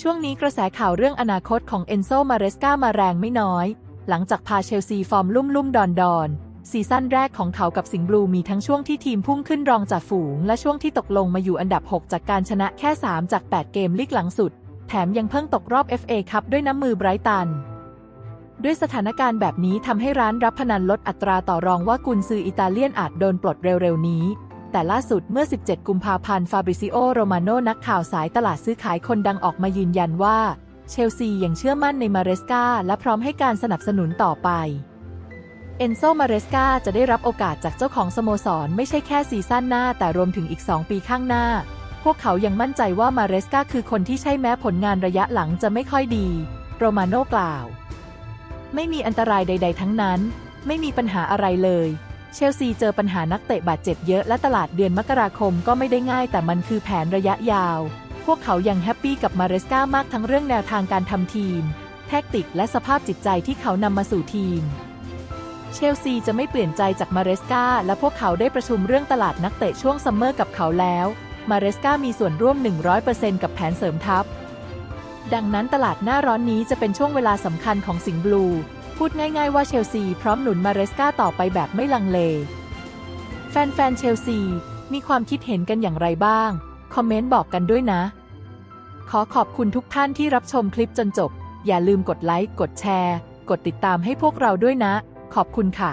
ช่วงนี้กระแสข่าวเรื่องอนาคตของเอนโซมาเรสกามาแรงไม่น้อย หลังจากพาเชลซีฟอร์มลุ่มลุ่มดอนดอนซีซั่นแรกของเขากับสิงห์บลูมีทั้งช่วงที่ทีมพุ่งขึ้นรองจากฝูง และช่วงที่ตกลงมาอยู่อันดับ 6 จากการชนะแค่ 3 จาก 8 เกมลีกหลังสุด แถมยังเพิ่งตกรอบ FA คัพด้วยน้ำมือไบรตัน ด้วยสถานการณ์แบบนี้ทำให้ร้านรับพนันลดอัตราต่อรองว่ากุนซืออิตาเลียนอาจโดนปลดเร็วๆนี้ แต่ล่าสุดเมื่อ 17 กุมภาพันธ์ ฟาบริซิโอ โรมาโน นักข่าวสายตลาดซื้อขายคนดังออกมายืนยันว่า เชลซียังเชื่อมั่นในมาเรสกาและพร้อมให้การสนับสนุนต่อไป เอนโซ มาเรสกาจะได้รับโอกาสจากเจ้าของสโมสรไม่ใช่แค่ซีซั่นหน้า แต่รวมถึงอีก 2 ปีข้างหน้า พวกเขายังมั่นใจว่ามาเรสกาคือคนที่ใช่แม้ผลงานระยะหลังจะไม่ค่อยดี โรมาโนกล่าว ไม่มีอันตรายใด ๆ ทั้งนั้น ไม่มีปัญหาอะไรเลย เชลซีเจอปัญหานักเตะบาดเจ็บเยอะและตลาดเดือนมกราคมก็ไม่ได้ง่ายแต่มันคือแผนระยะยาว พวกเขายังแฮปปี้กับมาเรสกามากทั้งเรื่องแนวทางการทำทีม แทคติกและสภาพจิตใจที่เขานำมาสู่ทีม เชลซีจะไม่เปลี่ยนใจจากมาเรสกาและพวกเขาได้ประชุมเรื่องตลาดนักเตะช่วงซัมเมอร์กับเขาแล้ว มาเรสกามีส่วนร่วม 100%กับแผนเสริมทัพ ดังนั้นตลาดหน้าร้อนนี้จะเป็นช่วงเวลาสำคัญของสิงห์บลู พูดง่ายๆว่าเชลซีพร้อมหนุนมาเรสกาต่อไปแบบไม่ลังเล แฟนๆเชลซีมีความคิดเห็นกันอย่างไรบ้าง คอมเมนต์บอกกันด้วยนะ ขอขอบคุณทุกท่านที่รับชมคลิปจนจบ อย่าลืมกดไลค์ กดแชร์ กดติดตามให้พวกเราด้วยนะ ขอบคุณค่ะ